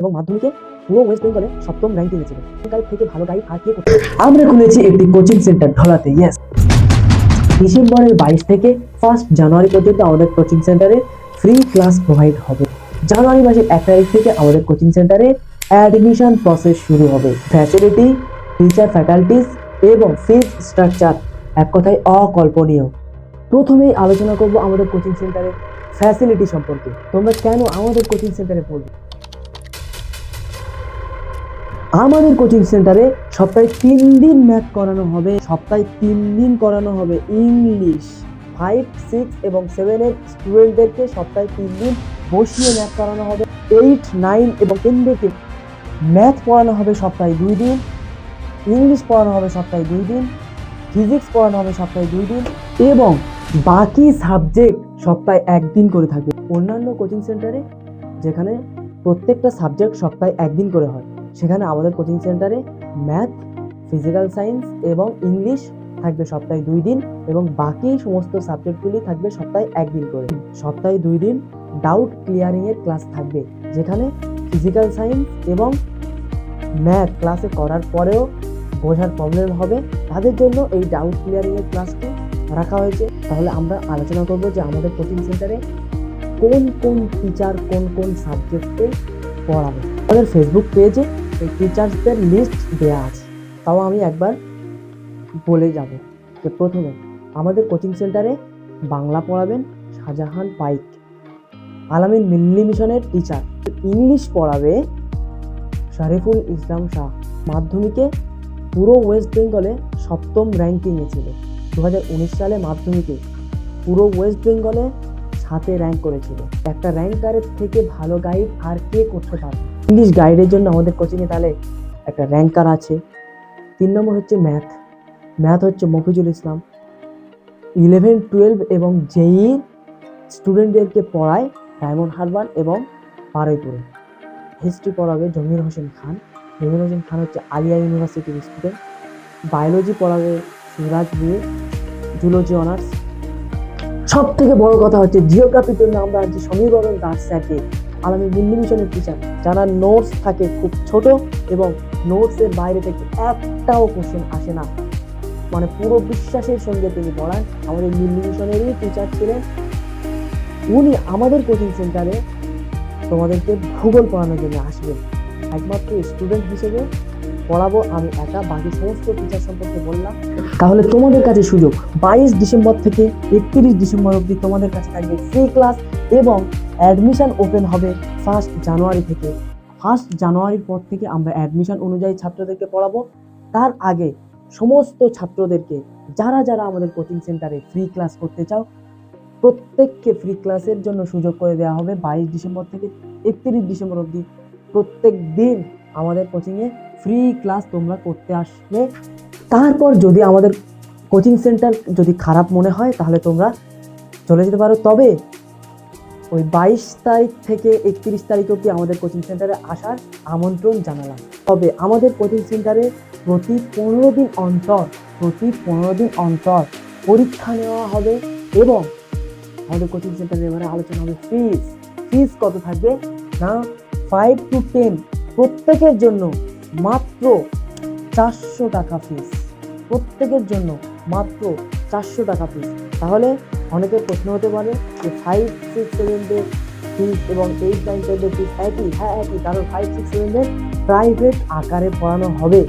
এবং মাধ্যমিকে পুরো ওয়েস্ট বেঙ্গলে সপ্তম র্যাঙ্কিংয়ে ছিল গাইড থেকে ভালো গাইড আর কে আমরা খুলেছি একটি কোচিং সেন্টার ঢলাতে ইয়েস ডিসেম্বরের বাইশ থেকে ফার্স্ট জানুয়ারি পর্যন্ত আমাদের কোচিং সেন্টারে ফ্রি ক্লাস প্রোভাইড হবে। জানুয়ারি মাসের এক তারিখ থেকে আমাদের কোচিং সেন্টারে অ্যাডমিশন প্রসেস শুরু হবে। ফ্যাসিলিটি টিচার ফ্যাকাল্টিস এবং ফিজ স্ট্রাকচার এক কথায় অকল্পনীয়। প্রথমেই আলোচনা করব আমাদের কোচিং সেন্টারের ফ্যাসিলিটি সম্পর্কে। তোমরা কেন আমাদের কোচিং সেন্টারে পড়বে? আমাদের কোচিং সেন্টারে সপ্তাহে তিন দিন ম্যাথ করানো হবে। সপ্তাহে তিন দিন করানো হবে ইংলিশ ফাইভ সিক্স এবং সেভেনের স্টুডেন্টদেরকে সপ্তাহে তিন দিন বসিয়ে ম্যাথ করানো হবে। এইট নাইন এবং টেনদেরকে ম্যাথ পড়ানো হবে সপ্তাহে দুই দিন। ইংলিশ পড়ানো হবে সপ্তাহে দুই দিন। ফিজিক্স পড়ানো হবে সপ্তাহে দুই দিন। এবং বাকি সাবজেক্ট সপ্তাহে একদিন করে থাকবে। অন্যান্য কোচিং সেন্টারে যেখানে প্রত্যেকটা সাবজেক্ট সপ্তাহে একদিন করে হয়। সেখানে আমাদের কোচিং সেন্টারে ম্যাথ ফিজিক্যাল সায়েন্স এবং ইংলিশ থাকবে সপ্তাহে দুই দিন এবং বাকি সমস্ত সাবজেক্টগুলি থাকবে সপ্তাহে একদিন করে। সপ্তাহে দুই দিন ডাউট ক্লিয়ারিংয়ের ক্লাস থাকবে, যেখানে ফিজিক্যাল সায়েন্স এবং ম্যাথ ক্লাসে করার পরেও বোঝার প্রবলেম হবে। তাদের জন্য এই ডাউট ক্লিয়ারিংয়ের ক্লাসটি রাখা হয়েছে। তাহলে আমরা আলোচনা করব যে আমাদের কোচিং সেন্টারে কোন কোন টিচার কোন কোন সাবজেক্টে পড়াবে। আমাদের ফেসবুক পেজে এই টিচার্সদের লিস্ট দেওয়া আছে। তাও আমি একবার বলে যাব যে প্রথমে আমাদের কোচিং সেন্টারে বাংলা পড়াবেন শাহজাহান পাইক, আলামিন মিল্লি মিশনের টিচার ইংলিশ পড়াবে শরীফুল ইসলাম শাহ। মাধ্যমিকে পুরো ওয়েস্ট বেঙ্গলে সপ্তম র্যাঙ্কিংয়ে ছিল। দু হাজার উনিশ সালে মাধ্যমিকে পুরো ওয়েস্ট বেঙ্গলে সাথে র্যাঙ্ক করেছিল। একটা র্যাঙ্কারের থেকে ভালো গাইড আর কে করতে পারবে? ইংলিশ গাইডের জন্য আমাদের কোচিংয়ে তাহলে একটা র্যাঙ্কার আছে। তিন নম্বর হচ্ছে ম্যাথ ম্যাথ হচ্ছে মফিজুল ইসলাম। ইলেভেন টুয়েলভ এবং জেই স্টুডেন্টদেরকে পড়ায় ডায়মন্ড হারবার এবং পারৈপুরে হিস্ট্রি পড়াবে জমির হোসেন খান। জমির হোসেন খান হচ্ছে আলিয়া ইউনিভার্সিটির স্টুডেন্ট বায়োলজি পড়াবে সিরাজ বিয়ে জুলজি অনার্স সব থেকে বড় কথা হচ্ছে জিওগ্রাফির জন্য আমরা আনছি সমীকরণ দাস স্যারকে আলামী মিল্লি মিশনের টিচার যারা নোটস থাকে খুব ছোট এবং নোটসের বাইরে থেকে একটাও কোশ্চেন আসে না। মানে পুরো বিশ্বাসের সঙ্গে তিনি পড়ান। আমাদের মিল্লি মিশনেরই টিচার ছিলেন। উনি আমাদের কোচিং সেন্টারে তোমাদেরকে ভূগোল পড়ানোর জন্য আসবেন। একমাত্র স্টুডেন্ট হিসেবে পড়াবো আমি একা, বাকি সমস্ত টিচার সম্পর্কে বললাম। তাহলে তোমাদের কাছে সুযোগ। বাইশ ডিসেম্বর থেকে একত্রিশ ডিসেম্বর অবধি তোমাদের কাছে থাকবে ফ্রি ক্লাস এবং অ্যাডমিশন ওপেন হবে ফার্স্ট জানুয়ারি থেকে। ফার্স্ট জানুয়ারির পর থেকে আমরা অ্যাডমিশন অনুযায়ী ছাত্রদেরকে পড়াবো। তার আগে সমস্ত ছাত্রদেরকে, যারা যারা আমাদের কোচিং সেন্টারে ফ্রি ক্লাস করতে চাও, প্রত্যেককে ফ্রি ক্লাসের জন্য সুযোগ করে দেওয়া হবে। বাইশ ডিসেম্বর থেকে একত্রিশ ডিসেম্বর অবধি প্রত্যেক দিন আমাদের কোচিংয়ে ফ্রি ক্লাস তোমরা করতে আসবে। তারপর যদি আমাদের কোচিং সেন্টার যদি খারাপ মনে হয়, তাহলে তোমরা চলে যেতে পারো। তবে ওই বাইশ তারিখ থেকে একত্রিশ তারিখ অবধি আমাদের কোচিং সেন্টারে আসার আমন্ত্রণ জানালাম। তবে আমাদের কোচিং সেন্টারে প্রতি পনেরো দিন অন্তর, প্রতি পনেরো দিন অন্তর পরীক্ষা নেওয়া হবে এবং আমাদের কোচিং সেন্টারে এবারে আলোচনা হবে ফিজ ফিজ কত থাকবে? না ফাইভ টু টেন প্রত্যেকের জন্য মাত্র চারশো টাকা ফিজ প্রত্যেকের জন্য মাত্র চারশো টাকা ফিজ তাহলে অনেকের প্রশ্ন হতে পারে যে ফাইভ সিক্স সেভেনদের ফিস এবং এইট নাইন টেনদের ফিস একই হ্যাঁ একই, কারণ ফাইভ সিক্স সেভেনদের প্রাইভেট আকারে পড়ানো হবে।